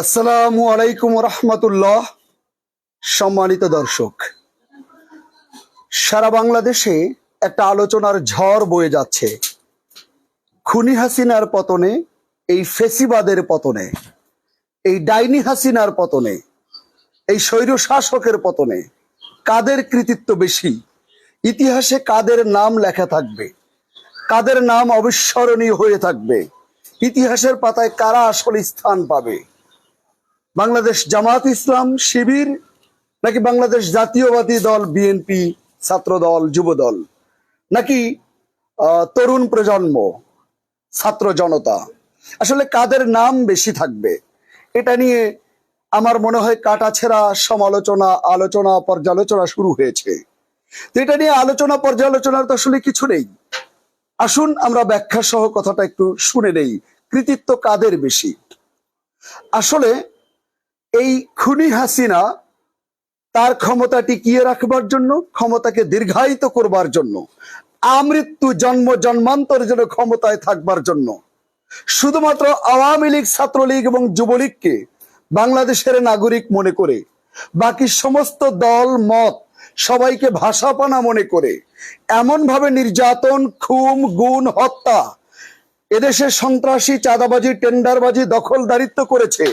আসসালামু আলাইকুম রহমতুল্লাহ। সম্মানিত দর্শক, সারা বাংলাদেশে একটা আলোচনার ঝড় বয়ে যাচ্ছে। খুনি হাসিনার পতনে, এই ফেসিবাদের পতনে, এই ডাইনি হাসিনার পতনে, এই স্বৈর শাসকের পতনে কাদের কৃতিত্ব বেশি? ইতিহাসে কাদের নাম লেখা থাকবে? কাদের নাম অবিস্মরণীয় হয়ে থাকবে? ইতিহাসের পাতায় কারা আসলে স্থান পাবে? বাংলাদেশ জামাত ইসলাম শিবির নাকি বাংলাদেশ জাতীয়বাদী দল বিএনপি ছাত্র দল যুব দল নাকি তরুণ প্রজন্ম, ছাত্র জনতা? আসলে কাদের নাম বেশি থাকবে? এটা নিয়ে আমার মনে হয় কাটাছেড়া সমালোচনা, আলোচনা, পর্যালোচনা শুরু হয়েছে। তো এটা নিয়ে আলোচনা, পর্যালোচনার তো আসলে কিছু নেই। আসুন আমরা ব্যাখ্যা সহ কথাটা একটু শুনে নেই। কৃতিত্ব কাদের বেশি? আসলে এই খুনি হাসিনা তার ক্ষমতা টিকিয়ে রাখবার জন্য? ক্ষমতাকে দীর্ঘায়িত করবার জন্য। আমৃত্যু জন্ম জন্মান্তর যেন ক্ষমতায় থাকবার জন্য। শুধুমাত্র আওয়ামী লীগ, ছাত্রলীগ এবং যুবলীগকে বাংলাদেশের নাগরিক মনে করে, বাকি সমস্ত দল, মত সবাইকে ভাষাপানা মনে করে এমন ভাবে নির্যাতন খুম গুণ, হত্যা এদেশে সন্ত্রাসী, চাঁদাবাজি, টেন্ডারবাজি, দখলদারিত্ব করেছে।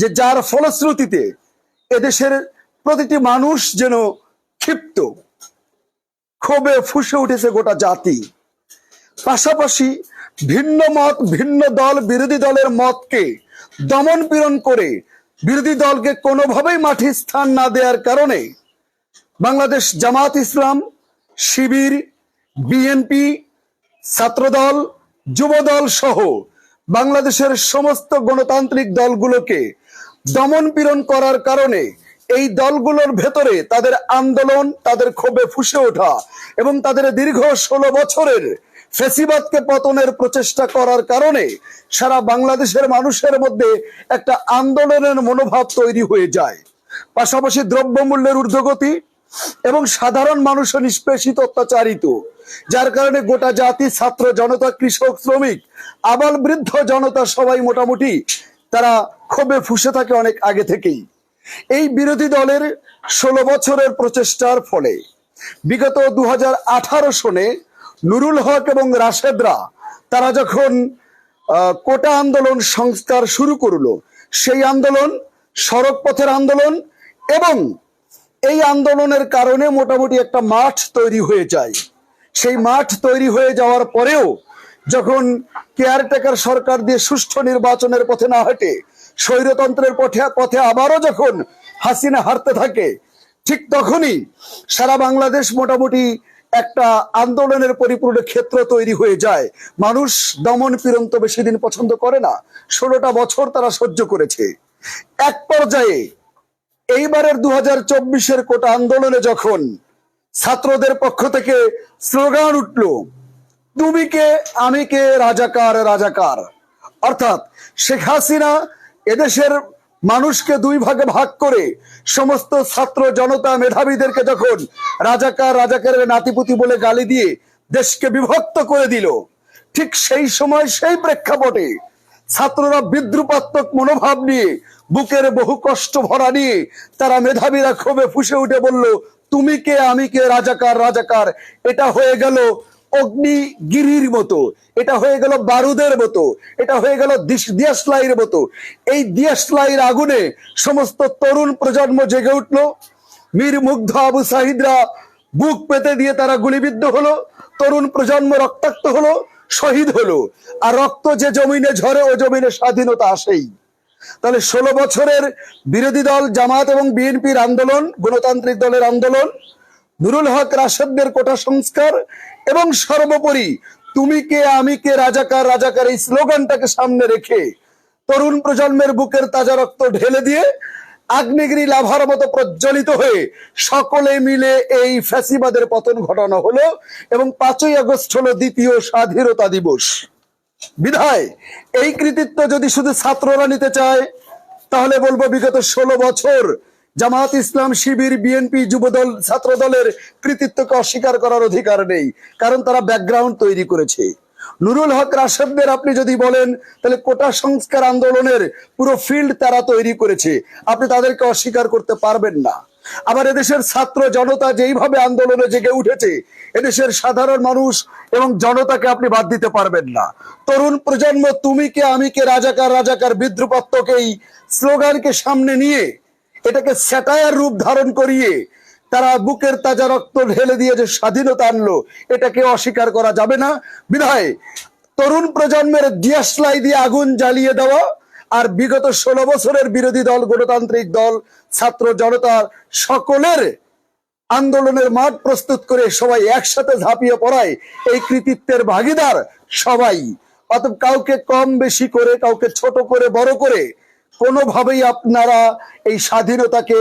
যে যার ফলশ্রুতিতে এদেশের প্রতিটি মানুষ যেন ক্ষিপ্ত, ক্ষোভে ফুসে উঠেছে গোটা জাতি। পাশাপাশি ভিন্ন মত, ভিন্ন দল, বিরোধী দলের মতকে দমন পীড়ন করে বিরোধী দলকে কোনোভাবেই মাঠে স্থান না দেওয়ার কারণে বাংলাদেশ জামাত ইসলাম, শিবির, বিএনপি, ছাত্রদল, যুবদল সহ বাংলাদেশের সমস্ত গণতান্ত্রিক দলগুলোকে দমন পীড়ন করার কারণে এই দলগুলোর ভেতরে তাদের আন্দোলন, তাদের ক্ষোভে ফুসে ওঠা এবং তাদের দীর্ঘ ষোলো বছরের ফেসিবাদকে পতনের প্রচেষ্টা করার কারণে সারা বাংলাদেশের মানুষের মধ্যে একটা আন্দোলনের মনোভাব তৈরি হয়ে যায়। পাশাপাশি দ্রব্যমূল্যের ঊর্ধ্বগতি এবং সাধারণ মানুষ নিষ্পেষিত অত্যাচারিত, যার কারণে গোটা জাতি, ছাত্র জনতা, কৃষক, শ্রমিক, আবাল বৃদ্ধ জনতা সবাই মোটামুটি তারা ক্ষোভে ফুসে থাকে অনেক আগে থেকেই। এই বিরোধী দলের ষোলো বছরের প্রচেষ্টার ফলে বিগত দু হাজার আঠারো সনে নুরুল হক এবং রাশেদরা তারা যখন কোটা আন্দোলন সংস্কার শুরু করল, সেই আন্দোলন সড়ক পথের আন্দোলন এবং এই আন্দোলনের কারণে মোটামুটি একটা মাঠ তৈরি হয়ে যায়। সেই মাঠ তৈরি হয়ে যাওয়ার পরেও যখন কেয়ারটেকার সরকার দিয়ে সুষ্ঠু নির্বাচনের পথে না হাঁটে, স্বৈরতন্ত্রের পথে পথে আবারও যখন হাসিনা হারতে থাকে, ঠিক তখনই সারা বাংলাদেশ মোটামুটি একটা আন্দোলনের পরিপূর্ণ ক্ষেত্র তৈরি হয়ে যায়। মানুষ দমন পীড়ন তো বেশি দিন পছন্দ করে না, ষোলোটা বছর তারা সহ্য করেছে। এক পর্যায়ে এইবারের দু হাজার চব্বিশের কোটা আন্দোলনে যখন ছাত্রদের পক্ষ থেকে স্লোগান উঠল, তুমি কে, আমি কে, রাজাকার রাজাকার? অর্থাৎ শেখ হাসিনা এদেশের মানুষকে দুই ভাগে ভাগ করে সমস্ত ছাত্র জনতা মেধাবীদেরকে যখন রাজাকার, রাজাকারের নাতিপুতি বলে গালি দিয়ে দেশকে বিভক্ত করে দিল, ঠিক সেই সময় সেই প্রেক্ষাপটে ছাত্ররা বিদ্রুপাত্মক মনোভাব নিয়ে, বুকের বহু কষ্ট ভরা নিয়ে, তারা মেধাবীরা ক্ষোভে ফুসে উঠে বলল, তুমি কে? আমি কে? রাজাকার রাজাকার। এটা হয়ে গেল অগ্নিগিরির মতো, এটা হয়ে গেল বারুদের মতো, এটা হয়ে গেল দিয়াশলাইয়ের মতো। এই দিয়াশলাইয়ের আগুনে সমস্ত তরুণ প্রজন্ম জেগে উঠল। মীর মুগ্ধ আবু সাহিদরা বুক পেতে দিয়ে তারা গুলিবিদ্ধ হলো, তরুণ প্রজন্ম রক্তাক্ত হলো শহীদ হলো। আর রক্ত যে জমিনে ঝরে, ও জমিনে স্বাধীনতা আসেই। তাহলে ষোলো বছরের বিরোধী দল, জামাত এবং বিএনপির আন্দোলন, গণতান্ত্রিক দলের আন্দোলন, নুরুল হক রাশেদদের কোটা সংস্কার, এবং সর্বোপরি তুমি কে, আমি কে, রাজাকার রাজাকার এই স্লোগানটাকে সামনে রেখে তরুণ প্রজন্মের বুকের তাজা রক্ত ঢেলে দিয়ে আগ্নেয়গিরি লাভার মতো প্রজ্বলিত হয়ে সকলে মিলে এই ফ্যাসিবাদের পতন ঘটানো হলো এবং পাঁচই আগস্ট হলো দ্বিতীয় স্বাধীনতা দিবস। বিধায়, এই কৃতিত্ব যদি শুধু ছাত্ররা নিতে চায়, তাহলে বলব বিগত ষোলো বছর জামাত ইসলাম শিবির, বিএনপি যুবদল ছাত্র দলের কৃতিত্বকে অস্বীকার করার অধিকার নেই, কারণ তারা ব্যাকগ্রাউন্ড তৈরি করেছে। নুরুল হক রাশেদদের আপনি যদি বলেন, তাহলে কোটা সংস্কার আন্দোলনের পুরো ফিল্ড তারা তৈরি করেছে। আপনি তাদেরকে অস্বীকার করতে পারবেন না। আবার এদেশের ছাত্র জনতা যেইভাবে আন্দোলনে জেগে উঠেছে, এদেশের সাধারণ মানুষ এবং জনতাকে আপনি বাদ দিতে পারবেন না। তরুণ প্রজন্ম, তুমি কে, আমি কে, রাজাকার রাজাকার বিদ্রুপাত্মকেই স্লোগানকে সামনে নিয়ে, এটাকে স্যাটায়ার রূপ ধারণ করিয়ে তারা বুকের তাজা রক্ত ঢেলে দিয়ে যে স্বাধীনতা আনলো, এটাকে অস্বীকার করা যাবে না। বিধায়, তরুণ প্রজন্মের দিয়াশলাই দিয়ে আগুন জ্বালিয়ে দেওয়া আর বিগত ষোলো বছরের বিরোধী দল, গণতান্ত্রিক দল, ছাত্র জনতার সকলের আন্দোলনের মাঠ প্রস্তুত করে সবাই একসাথে ঝাঁপিয়ে পড়ায়, এই কৃতিত্বের ভাগিদার সবাই। অতএব কাউকে কম বেশি করে, কাউকে ছোট করে, বড় করে কোনোভাবেই আপনারা এই স্বাধীনতাকে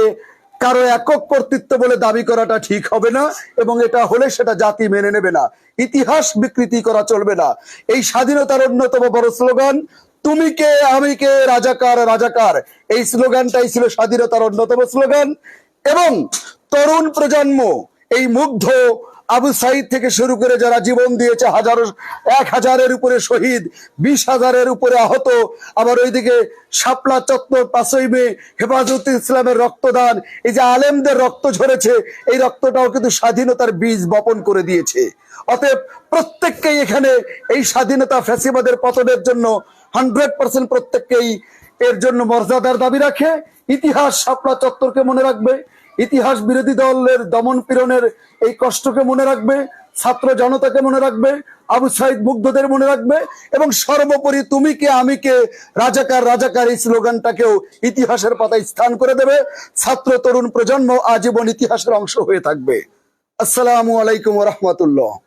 কারও একক কর্তৃত্ব বলে দাবি করাটা ঠিক হবে না এবং এটা হলে সেটা জাতি মেনে নেবে না। ইতিহাস বিকৃতি করা চলবে না। এই স্বাধীনতার অন্যতম বড় স্লোগান, তুমি কে, আমি কে, রাজাকার রাজাকার। এই স্লোগানটাই ছিল স্বাধীনতার অন্যতম স্লোগান। এবং তরুণ প্রজন্ম, এই মুগ্ধ আবু সাইদ থেকে শুরু করে যারা জীবন দিয়েছে, হাজারো, এক হাজারের উপরে শহীদ, বিশ হাজারের উপরে আহত, আবার ওইদিকে শাপলা চত্বর পাঁচই মে হেফাজত ইসলামের রক্তদান, এই যে আলেমদের রক্ত ঝরেছে, এই রক্তটাও কিন্তু স্বাধীনতার বীজ বপন করে দিয়েছে। অতএব প্রত্যেককেই এখানে এই স্বাধীনতা ফ্যাসিবাদের পতনের জন্য হান্ড্রেড পার্সেন্ট প্রত্যেককেই এর জন্য মর্যাদার দাবি রাখে। ইতিহাস শাপলা চত্বরকে মনে রাখবে ইতিহাস বিরোধী দলের দমন পীড়নের এই কষ্টকে মনে রাখবে, ছাত্র জনতাকে মনে রাখবে, আবু সাইদ মুগ্ধদের মনে রাখবে, এবং সর্বোপরি তুমি কে, আমি কে, রাজাকার রাজাকার এই স্লোগানটাকেও ইতিহাসের পাতায় স্থান করে দেবে। ছাত্র, তরুণ প্রজন্ম আজীবন ইতিহাসের অংশ হয়ে থাকবে। আসসালামু আলাইকুম রহমতুল্লাহ।